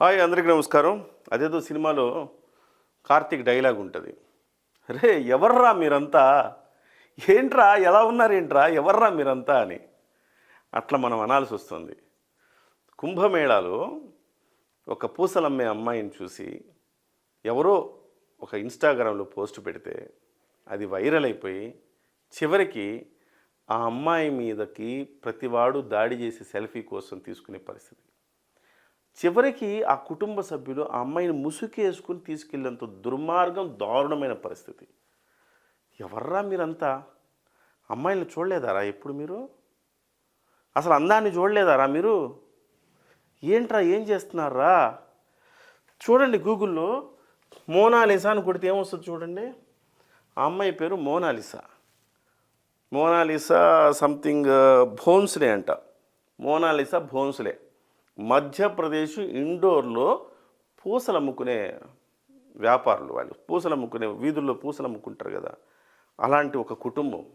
Hi అందరికీ నమస్కారం. అదేదో సినిమాలో కార్తీక్ డైలాగ్ ఉంటుంది. రే ఎవర్రా మీరంతా? ఏంట్రా ఎలా ఉన్నారేంట్రా? ఎవర్రా మీరంతా అని. అట్లా మనం అనాల్సి వస్తుంది. కుంభమేళాలో ఒక పూసలమ్మే అమ్మాయిని చూసి ఎవరో ఒక ఇన్స్టాగ్రామ్లో పోస్ట్ పెడితే అది వైరల్ అయిపోయి చివరికి ఆ అమ్మాయి మీదకి ప్రతివాడు దాడి చేసి సెల్ఫీ కోసం తీసుకునే పరిస్థితి. చివరికి ఆ కుటుంబ సభ్యులు ఆ అమ్మాయిని ముసుకేసుకుని తీసుకెళ్ళేంత దుర్మార్గం దారుణమైన పరిస్థితి. ఎవర్రా మీరంతా? అమ్మాయిని చూడలేదారా ఎప్పుడు మీరు? అసలు అందాన్ని చూడలేదారా మీరు? ఏంట్రా ఏం చేస్తున్నారా? చూడండి గూగుల్లో మోనాలిసా అని కొడితే ఏమొస్తుంది చూడండి? ఆ అమ్మాయి పేరు మోనాలిసా. మోనాలిసా సంథింగ్ భోన్స్లే అంట. మోనాలిసా భోన్స్లే. మధ్యప్రదేశ్ ఇండోర్లో పూసలు అమ్ముకునే వ్యాపారులు వాళ్ళు. పూసలు అమ్ముకునే వీధుల్లో పూసలు అమ్ముకుంటారు కదా. అలాంటి ఒక కుటుంబం.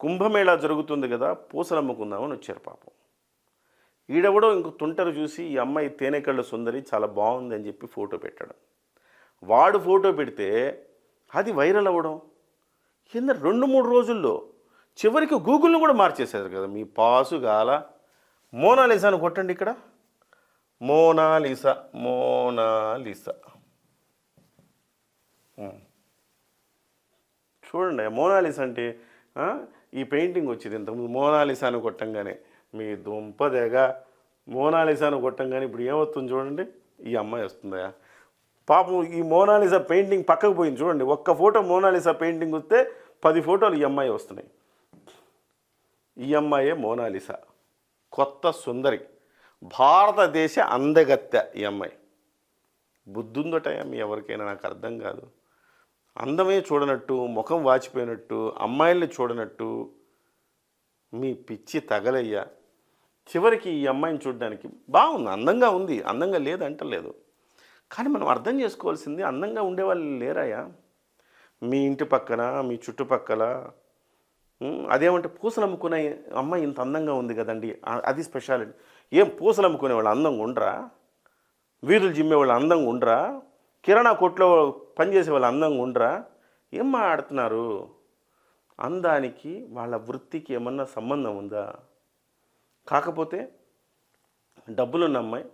కుంభమేళా జరుగుతుంది కదా పూసలు అమ్ముకుందామని వచ్చారు పాపం. ఈడెవడో ఇంకో తుంటరు చూసి ఈ అమ్మాయి తేనెకళ్ళ సుందరి చాలా బాగుంది అని చెప్పి ఫోటో పెట్టాడు. వాడు ఫోటో పెడితే అది వైరల్ అవ్వడం. కింద రెండు మూడు రోజుల్లో చివరికి గూగుల్ని కూడా మార్చేశారు కదా మీ పాసు గాల మోనాలిసాను కొట్టండి ఇక్కడ. Mona Lisa Mona Lisa hmm. చూడండి మోనాలిస అంటే ఈ పెయింటింగ్ వచ్చింది ఇంతకుముందు. మోనాలిసాను కొట్టంగానే మీ దుంపదేగా మోనాలిసాను కొట్టంగానే ఇప్పుడు ఏమవుతుంది చూడండి? ఈ అమ్మాయి వస్తుందా పాపం ఈ మోనాలిసా పెయింటింగ్ పక్కకు పోయింది చూడండి. ఒక్క ఫోటో మోనాలిసా పెయింటింగ్ వస్తే పది ఫోటోలు ఈ అమ్మాయి వస్తున్నాయి. ఈ అమ్మాయే మోనాలిసా కొత్త సుందరి. భారతదేశ అందగత్తె ఈ అమ్మాయి బుద్ధుందట మీ ఎవరికైనా నాకు అర్థం కాదు. అందమే చూడనట్టు ముఖం వాచిపోయినట్టు అమ్మాయిల్ని చూడనట్టు మీ పిచ్చి తగలయ్యా. చివరికి ఈ అమ్మాయిని చూడడానికి బాగుంది అందంగా ఉంది అందంగా లేదంటలేదు కానీ మనం అర్థం చేసుకోవాల్సింది అందంగా ఉండేవాళ్ళు లేరాయా? మీ ఇంటి పక్కన మీ చుట్టుపక్కల అదేమంటే పూసలు అమ్ముకునే అమ్మాయి ఇంత అందంగా ఉంది కదండి. అది స్పెషాలిటీ ఏం పూసలు అమ్ముకునే వాళ్ళు అందంగా ఉండరా? వీధులు జిమ్మే వాళ్ళు అందంగా ఉండరా? కిరాణా కొట్లో పనిచేసే వాళ్ళు అందంగా ఉండరా? ఏం మాట్లాడుతున్నారు? అందానికి వాళ్ళ వృత్తికి ఏమన్నా సంబంధం ఉందా? కాకపోతే డబ్బులున్న అమ్మాయి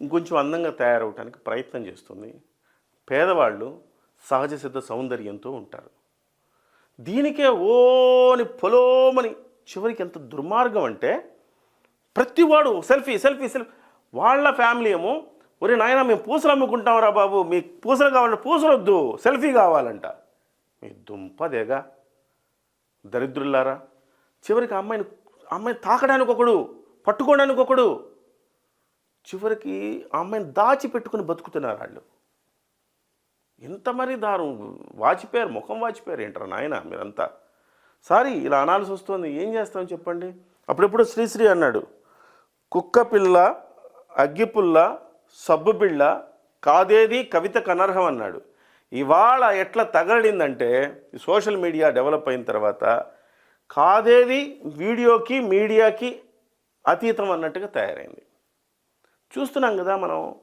ఇంకొంచెం అందంగా తయారవడానికి ప్రయత్నం చేస్తుంది. పేదవాళ్ళు సహజ సిద్ధ సౌందర్యంతో ఉంటారు. దీనికే ఓని పొలోమని చివరికి ఎంత దుర్మార్గం అంటే ప్రతివాడు సెల్ఫీ సెల్ఫీ సెల్ఫీ. వాళ్ళ ఫ్యామిలీ ఏమో ఒరే నాయన మేము పూసలు అమ్ముకుంటామరా బాబు మీకు పూసలు కావాలంటే పూసలు వద్దు సెల్ఫీ కావాలంట. మీ దుంపదేగా దరిద్రులారా చివరికి అమ్మాయిని అమ్మాయిని తాకడానికి ఒకడు పట్టుకోవడానికి ఒకడు. చివరికి ఆ అమ్మాయిని దాచి పెట్టుకుని బతుకుతున్నారు వాళ్ళు. ఇంత మరి దారు వాచిపోయారు ముఖం వాచిపోయారు ఏంటారు నాయన మీరంతా? సారీ ఇలా అనాల్సి వస్తుంది. ఏం చేస్తామని చెప్పండి? అప్పుడెప్పుడు శ్రీశ్రీ అన్నాడు. కుక్క పిల్ల అగ్గిపుల్ల సబ్బు బిళ్ళ కాదేది కవిత కనర్హం అన్నాడు. ఇవాళ ఎట్లా తగలడిందంటే సోషల్ మీడియా డెవలప్ అయిన తర్వాత కాదేది వీడియోకి మీడియాకి అతీతం అన్నట్టుగా తయారైంది. చూస్తున్నాం కదా మనం.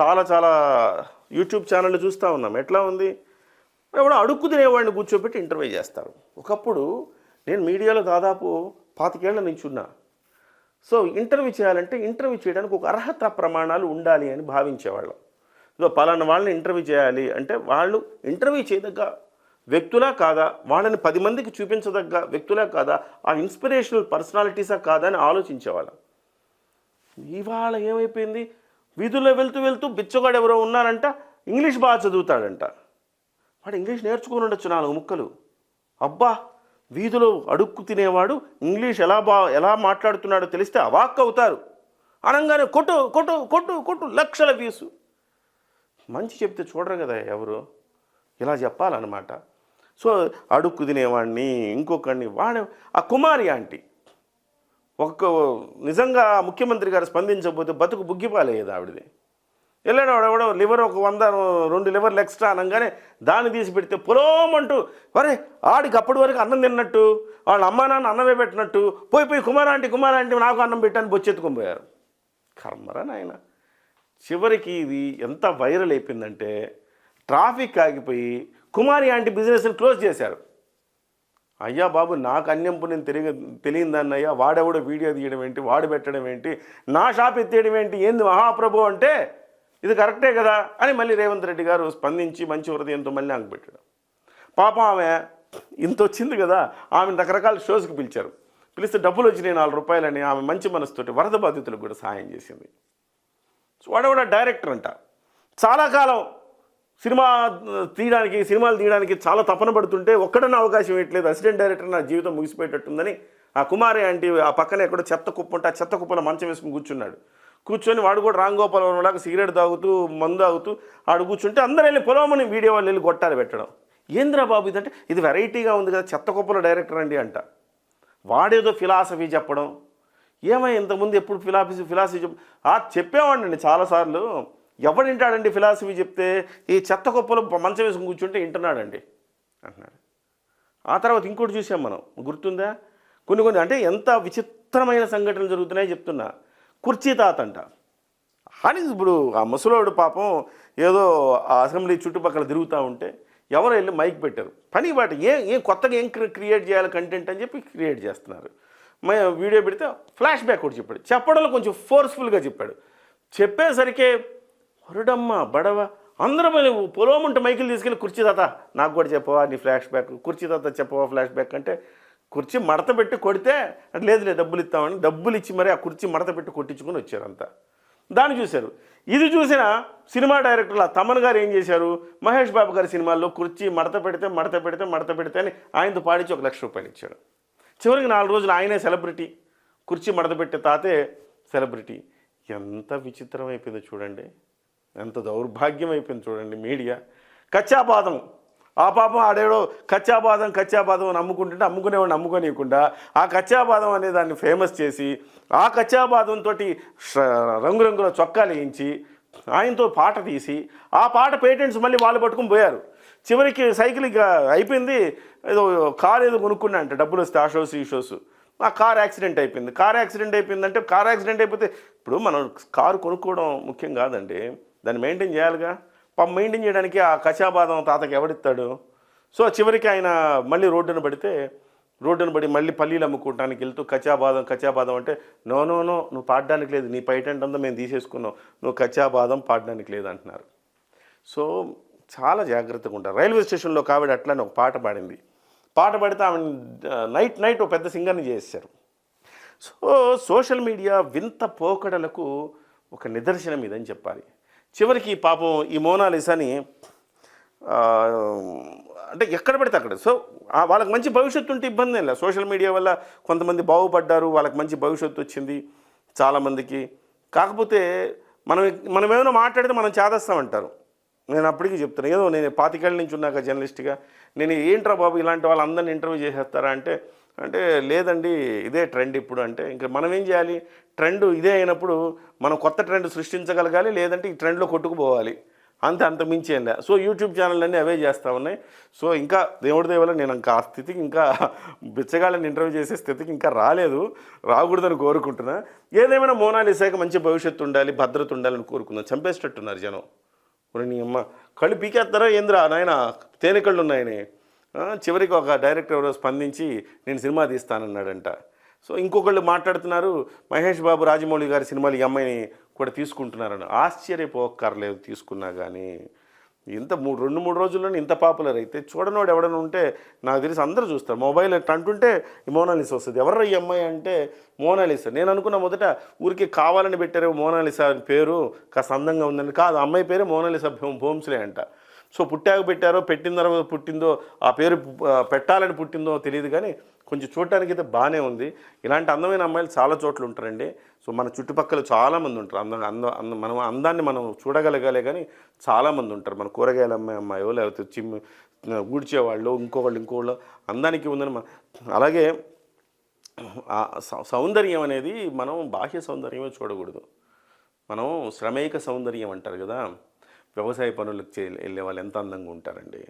చాలా చాలా యూట్యూబ్ ఛానళ్ళు చూస్తూ ఉన్నాం. ఎట్లా ఉంది? ఎవడో అడుక్కు తినేవాడిని కూర్చోబెట్టి ఇంటర్వ్యూ చేస్తారు ఒకప్పుడు నేను మీడియాలో దాదాపు పాతికేళ్ళ నుంచి ఉన్నా సో ఇంటర్వ్యూ చేయాలంటే ఇంటర్వ్యూ చేయడానికి ఒక అర్హత ప్రమాణాలు ఉండాలి అని భావించేవాళ్ళం. సో పలానా వాళ్ళని ఇంటర్వ్యూ చేయాలి అంటే వాళ్ళు ఇంటర్వ్యూ చేయదగ్గ వ్యక్తులా కాదా? వాళ్ళని పది మందికి చూపించదగ్గ వ్యక్తులా కాదా? ఆ ఇన్స్పిరేషనల్ పర్సనాలిటీసా కాదా అని ఆలోచించేవాళ్ళం. ఇవాళ ఏమైపోయింది? వీధుల్లో వెళ్తూ వెళ్తూ బిచ్చగాడు ఎవరో ఉన్నారంట ఇంగ్లీష్ బాగా చదువుతాడంట. వాడు ఇంగ్లీష్ నేర్చుకుని ఉండొచ్చు నాలుగు ముక్కలు. అబ్బా వీధిలో అడుక్కు తినేవాడు ఇంగ్లీష్ ఎలా బా ఎలా మాట్లాడుతున్నాడో తెలిస్తే అవాక్ అవుతారు. అనగానే కొట్టు కొట్టు కొట్టు కొట్టు లక్షల వీసు మంచి చెప్తే చూడరు కదా ఎవరు? ఇలా చెప్పాలన్నమాట. సో అడుక్కు తినేవాడిని ఇంకొకడిని వాడే ఆ కుమారి ఆంటీ. ఒక్క నిజంగా ముఖ్యమంత్రి గారు స్పందించకపోతే బతుకు బుగ్గిపోలేదు ఆవిడది. వెళ్ళాడు వాడెవడో లివర్ ఒక వంద రెండు లివర్లు ఎక్స్ట్రా అనగానే దాన్ని తీసి పెడితే పొలోమంటూ వరే ఆడికి అప్పటి వరకు అన్నం తిన్నట్టు వాళ్ళ అమ్మా నాన్న అన్నమే పెట్టినట్టు పోయి పోయి కుమారాంటి కుమారాంటి నాకు అన్నం పెట్టాను బొచ్చెత్తుకొని పోయారు. కర్మరా నాయన. చివరికి ఇది ఎంత వైరల్ అయిపోయిందంటే ట్రాఫిక్ ఆగిపోయి కుమారి ఆంటీ బిజినెస్ని క్లోజ్ చేశారు. అయ్యా బాబు నాకు అన్యంపు నేను తెలియ తెలియదాన్ని అయ్యా వాడెవడో వీడియో తీయడం ఏంటి వాడు పెట్టడం ఏంటి నా షాప్ ఎత్తేయడం ఏంటి ఏంది మహాప్రభు అంటే ఇది కరెక్టే కదా అని మళ్ళీ రేవంత్ రెడ్డి గారు స్పందించి మంచి హృదయంతో మళ్ళీ ఆమె పెట్టడం. పాపం ఆమె ఇంత వచ్చింది కదా ఆమె రకరకాల షోస్కి పిలిచారు. పిలిస్తే డబ్బులు వచ్చినాయి నాలుగు రూపాయలని ఆమె మంచి మనసుతోటి వరద బాధితులకు కూడా సహాయం చేసింది. సో డైరెక్టర్ అంట. చాలా కాలం సినిమా తీయడానికి సినిమాలు తీయడానికి చాలా తపన పడుతుంటే ఒక్కడన్నా అవకాశం ఇవ్వట్లేదు. అసిస్టెంట్ డైరెక్టర్ నా జీవితం ముగిసిపోయేటట్టుందని ఆ కుమారి ఆంటీ ఆ పక్కన ఎక్కడో చెత్త కుప్ప ఉంటే ఆ చెత్త కుప్పలో మంచం వేసుకుని కూర్చున్నాడు. కూర్చొని వాడు కూడా రామ్ గోపాల్ లాగా సిగరెట్ తాగుతూ మందు తాగుతూ ఆడు కూర్చుంటే అందరూ వెళ్ళి పొలమని వీడియో వాళ్ళు వెళ్ళి కొట్టాలి పెట్టడం. ఏంద్రా బాబు ఇదంటే? ఇది వెరైటీగా ఉంది కదా చెత్త కుప్పల డైరెక్టర్ అండి అంట. వాడేదో ఫిలాసఫీ చెప్పడం. ఏమై ఇంతకుముందు ఎప్పుడు ఫిలాసఫీ ఫిలాసఫీ చెప్ ఆ చెప్పేవాడిని చాలాసార్లు. ఎవడు వింటాడండి ఫిలాసఫీ చెప్తే? ఈ చెత్త కుప్పలో మంచం వేసుకుని కూర్చుంటే వింటున్నాడండి అంటున్నాడు. ఆ తర్వాత ఇంకోటి చూసాం మనం. గుర్తుందా? కొన్ని కొన్ని అంటే ఎంత విచిత్రమైన సంఘటనలు జరుగుతున్నాయో చెప్తున్నా. కుర్చీ తాత అంట. అని ఇప్పుడు ఆ ముసలోడు పాపం ఏదో ఆ అసెంబ్లీ చుట్టుపక్కల తిరుగుతూ ఉంటే ఎవరు వెళ్ళి మైక్ పెట్టారు. పని బాట ఏం ఏం కొత్తగా ఏం క్రియేట్ చేయాలి కంటెంట్ అని చెప్పి క్రియేట్ చేస్తున్నారు. వీడియో పెడితే ఫ్లాష్ బ్యాక్ కూడా చెప్పాడు. చెప్పడంలో కొంచెం ఫోర్స్ఫుల్గా చెప్పాడు. చెప్పేసరికి వరుడమ్మ బడవ అందరం మళ్ళీ మైకిల్ తీసుకెళ్ళి కుర్చీ తాత నాకు కూడా చెప్పవా నీ ఫ్లాష్ బ్యాక్ కుర్చీ తాత చెప్పవా ఫ్లాష్ బ్యాక్ అంటే కుర్చీ మడత పెట్టి కొడితే అంటే లేదు లేదు డబ్బులు ఇస్తామని డబ్బులు ఇచ్చి మరి ఆ కుర్చీ మడత పెట్టి కొట్టించుకొని వచ్చారు అంతా. దాన్ని చూశారు. ఇది చూసిన సినిమా డైరెక్టర్ల తమన్ గారు ఏం చేశారు? మహేష్ బాబు గారి సినిమాల్లో కుర్చీ మడత పెడితే మడత పెడితే మడత పెడితే అని ఆయనతో పాడించి ఒక లక్ష రూపాయలు ఇచ్చాడు చివరికి నాలుగు రోజులు ఆయనే సెలబ్రిటీ. కుర్చీ మడత పెట్టే తాతే సెలబ్రిటీ. ఎంత విచిత్రం అయిపోయిందో చూడండి. ఎంత దౌర్భాగ్యం అయిపోయింది చూడండి మీడియా. కచ్చాపాదం. ఆ పాపం ఆడేడో కచ్చాబాదం కచ్చాబాదం అని అమ్ముకుంటుంటే అమ్ముకునేవాడిని అమ్ముకోనియకుండా ఆ కచ్చాబాదం అనే దాన్ని ఫేమస్ చేసి ఆ కచ్చాబాదంతో రంగురంగుల చొక్కాలు వేయించి ఆయనతో పాట తీసి ఆ పాట పేటెంట్స్ మళ్ళీ వాళ్ళు పట్టుకుని పోయారు. చివరికి సైకిల్ అయిపోయింది. ఏదో కార్ ఏదో కొనుక్కున్నా అంటే డబ్బులు వస్తే ఆ షోస్ ఈ షోస్. ఆ కార్ యాక్సిడెంట్ అయిపోయింది. కార్ యాక్సిడెంట్ అయిపోయిందంటే కార్ యాక్సిడెంట్ అయిపోతే ఇప్పుడు మనం కారు కొనుక్కోవడం ముఖ్యం కాదండి. దాన్ని మెయింటైన్ చేయాలిగా? పాపం మెయింటైన్ చేయడానికి ఆ కచాబాదం తాతకి ఎవడిస్తాడు? సో చివరికి ఆయన మళ్ళీ రోడ్డున పడితే రోడ్డును పడి మళ్ళీ పల్లీలు అమ్ముకోవడానికి వెళ్తూ కచాబాదం కచాబాదం అంటే నో నో నో నువ్వు పాడడానికి లేదు నీ పైటెంట్ అంతా మేము తీసేసుకున్నాం నువ్వు కచాబాదం పాడడానికి లేదు అంటున్నారు. సో చాలా జాగ్రత్తగా ఉంటారు. రైల్వే స్టేషన్లో కావిడ అట్లానే ఒక పాట పాడింది. పాట పాడితే ఆమె నైట్ నైట్ ఒక పెద్ద సింగర్ని చేశారు సో సోషల్ మీడియా వింత పోకడలకు ఒక నిదర్శనం ఇదని చెప్పాలి. చివరికి పాపం ఈ మోనాలిసాని అంటే ఎక్కడ పడితే అక్కడ. సో వాళ్ళకి మంచి భవిష్యత్తు ఉంటే ఇబ్బంది లేదు. సోషల్ మీడియా వల్ల కొంతమంది బాగుపడ్డారు వాళ్ళకి మంచి భవిష్యత్తు వచ్చింది చాలామందికి. కాకపోతే మనం మనం ఏమైనా మాట్లాడితే మనం చేదస్తామంటారు నేను అప్పటికి చెప్తాను ఏదో నేను పాతికేళ్ళ నుంచి ఉన్నాక జర్నలిస్ట్గా నేను ఏంట్రా బాబు ఇలాంటి వాళ్ళందరిని ఇంటర్వ్యూ చేసేస్తారా అంటే అంటే లేదండి ఇదే ట్రెండ్ ఇప్పుడు అంటే ఇంకా మనం ఏం చేయాలి? ట్రెండ్ ఇదే అయినప్పుడు మనం కొత్త ట్రెండ్ సృష్టించగలగాలి లేదంటే ఈ ట్రెండ్లో కొట్టుకుపోవాలి. అంతే అంత మించి ఏం లే సో యూట్యూబ్ ఛానల్ అన్నీ అవే చేస్తూ ఉన్నాయి. సో ఇంకా దేవుడి దేవల నేను ఇంకా ఆ స్థితికి ఇంకా బిచ్చగాళ్ళని ఇంటర్వ్యూ చేసే స్థితికి ఇంకా రాలేదు. రాకూడదని కోరుకుంటున్నా. ఏదేమైనా మోనాలిసాకి మంచి భవిష్యత్తు ఉండాలి భద్రత ఉండాలని కోరుకుందాం. చంపేసేటట్టున్నారు జనం. ఒరే నీ అమ్మ. కళ్ళు పీకేస్తారా ఏందిరా? నాయన తేనెకళ్ళు ఉన్నాయని. చివరికి ఒక డైరెక్టర్ ఎవరో స్పందించి నేను సినిమా తీస్తానన్నాడంట. సో ఇంకొకళ్ళు మాట్లాడుతున్నారు మహేష్ బాబు రాజమౌళి గారి సినిమాలు ఈ అమ్మాయిని కూడా తీసుకుంటున్నారని. ఆశ్చర్యపోక్కర్లేదు తీసుకున్నా కానీ ఇంత మూడు రెండు మూడు రోజుల్లోనే ఇంత పాపులర్ అయితే చూడనోడు ఎవడన్నా ఉంటే నాకు తెలిసి అందరూ చూస్తారు. మొబైల్ ఎట్లా అంటుంటే ఈ మోనాలిసా వస్తుంది. ఎవరు ఈ అమ్మాయి అంటే మోనాలిసా. నేను అనుకున్న మొదట ఊరికి కావాలని పెట్టారు మోనాలిసా అని పేరు కాస్త అందంగా ఉందని. కాదు ఆ అమ్మాయి పేరే మోనాలిసా భోమ్స్లే అంట. సో పుట్టాక పెట్టారో పెట్టిన తర్వాత పుట్టిందో ఆ పేరు పెట్టాలని పుట్టిందో తెలియదు కానీ కొంచెం చూడటానికి అయితే బాగానే ఉంది. ఇలాంటి అందమైన అమ్మాయిలు చాలా చోట్ల ఉంటారండి. సో మన చుట్టుపక్కల చాలామంది ఉంటారు. అందం అంద అంద మనం అందాన్ని మనం చూడగలగాలే కానీ చాలామంది ఉంటారు. మన కూరగాయల అమ్మాయి అమ్మాయో లేకపోతే చిమ్ ఊడ్చేవాళ్ళు ఇంకోవాళ్ళు ఇంకోళ్ళు అందానికి ఉందని మన అలాగే ఆ సౌ- సౌందర్యం అనేది మనం బాహ్య సౌందర్యమే చూడకూడదు. మనం శ్రమేక సౌందర్యం అంటారు కదా. వ్యవసాయ పనులకు చే వెళ్ళే వాళ్ళు ఎంత అందంగా ఉంటారండి.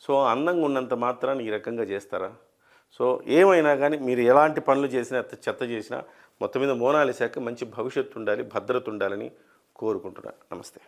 సో అందంగా ఉన్నంత మాత్రాన్ని ఈ రకంగా చేస్తారా? సో ఏమైనా కానీ మీరు ఎలాంటి పనులు చేసినా చెత్త చేసినా మొత్తం మీద మోనాలిసాకి మంచి భవిష్యత్తు ఉండాలి భద్రత ఉండాలని కోరుకుంటున్నా. నమస్తే.